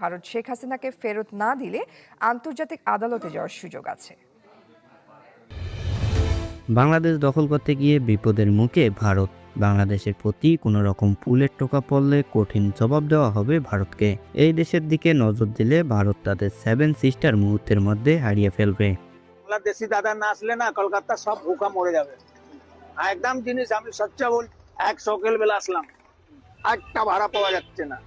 ভারত শেখ হাসিনাকে ফেরত না দিলে আন্তর্জাতিক আদালতে যাওয়ার সুযোগ আছে। বাংলাদেশ দখল করতে গিয়ে বিপদের মুখে ভারত। বাংলাদেশের প্রতি কোনো রকম পুলের টোকা পড়লে কঠিন জবাব দেওয়া হবে ভারতকে। এই দেশের দিকে নজর দিলে ভারত তাদের সেভেন সিস্টার মুহূর্তের মধ্যে হারিয়ে ফেলবে। বাংলাদেশি দাদা না আসলে না কলকাতা সব ভুকা মরে যাবে। একদম জিনিস আমি সচ্চা বল এক সকাল বেলা আসলাম। একটা ভাড়া পাওয়া যাচ্ছে না।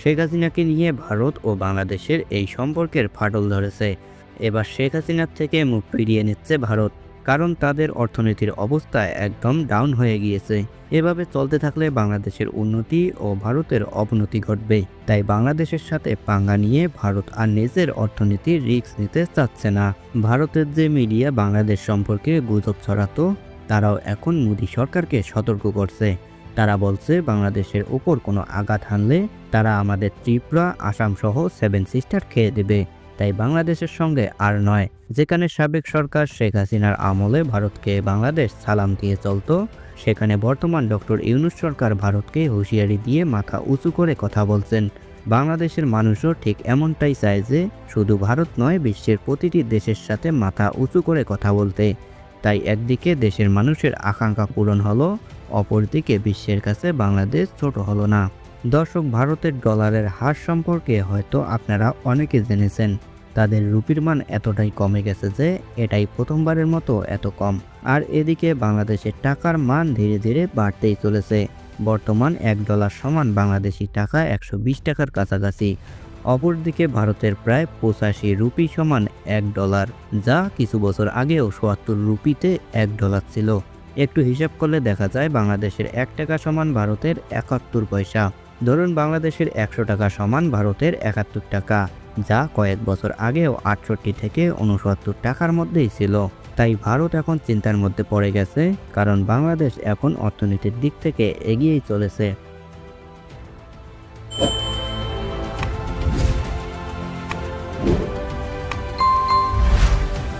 শেখ হাসিনাকে নিয়ে ভারত ও বাংলাদেশের এই সম্পর্কের ফাটল ধরেছে। এবার শেখ হাসিনার থেকে মুখ ফিরিয়ে নিচ্ছে ভারত, কারণ তাদের অর্থনীতির অবস্থা একদম ডাউন হয়ে গিয়েছে। এভাবে চলতে থাকলে বাংলাদেশের উন্নতি ও ভারতের অবনতি ঘটবে। তাই বাংলাদেশের সাথে পাঙ্গা নিয়ে ভারত আর নিজের অর্থনীতির রিস্ক নিতে চাচ্ছে না। ভারতের যে মিডিয়া বাংলাদেশ সম্পর্কে গুজব ছড়াতো, তারাও এখন মোদী সরকারকে সতর্ক করছে। তারা বলছে, বাংলাদেশের উপর কোনো আঘাত হানলে তারা আমাদের ত্রিপুরা, আসাম সহ সেভেন সিস্টার খেয়ে দেবে। তাই বাংলাদেশের সঙ্গে আর নয়। যেখানে সাবেক সরকার শেখ হাসিনার আমলে ভারতকে বাংলাদেশ সালাম দিয়ে চলতো, সেখানে বর্তমান ডক্টর ইউনুস সরকার ভারতকে হুঁশিয়ারি দিয়ে মাথা উঁচু করে কথা বলছেন। বাংলাদেশের মানুষও ঠিক এমনটাই চায় যে, শুধু ভারত নয়, বিশ্বের প্রতিটি দেশের সাথে মাথা উঁচু করে কথা বলতে। তাই একদিকে দেশের মানুষের আকাঙ্ক্ষা পূরণ হলো, অপরদিকে বিশ্বের কাছে বাংলাদেশ ছোট হলো না। দর্শক, ভারতের ডলারের হার সম্পর্কে হয়তো আপনারা অনেকে জেনেছেন। তাদের রুপির মান এতটাই কমে গেছে যে এটাই প্রথমবারের মতো এত কম। আর এদিকে বাংলাদেশের টাকার মান ধীরে ধীরে বাড়তেই চলেছে। বর্তমান এক ডলার সমান বাংলাদেশি টাকা একশো বিশ টাকার কাছাকাছি। অপরদিকে ভারতের প্রায় পঁচাশি রুপি সমান এক ডলার, যা কিছু বছর আগেও সোয়াত্তর রুপিতে এক ডলার ছিল। একটু হিসাব করলে দেখা যায় বাংলাদেশের এক টাকা সমান ভারতের একাত্তর পয়সা। ধরুন বাংলাদেশের একশো টাকা সমান ভারতের একাত্তর টাকা, যা কয়েক বছর আগেও আটষট্টি থেকে উনসত্তর টাকার মধ্যেই ছিল। তাই ভারত এখন চিন্তার মধ্যে পড়ে গেছে, কারণ বাংলাদেশ এখন অর্থনীতির দিক থেকে এগিয়েই চলেছে।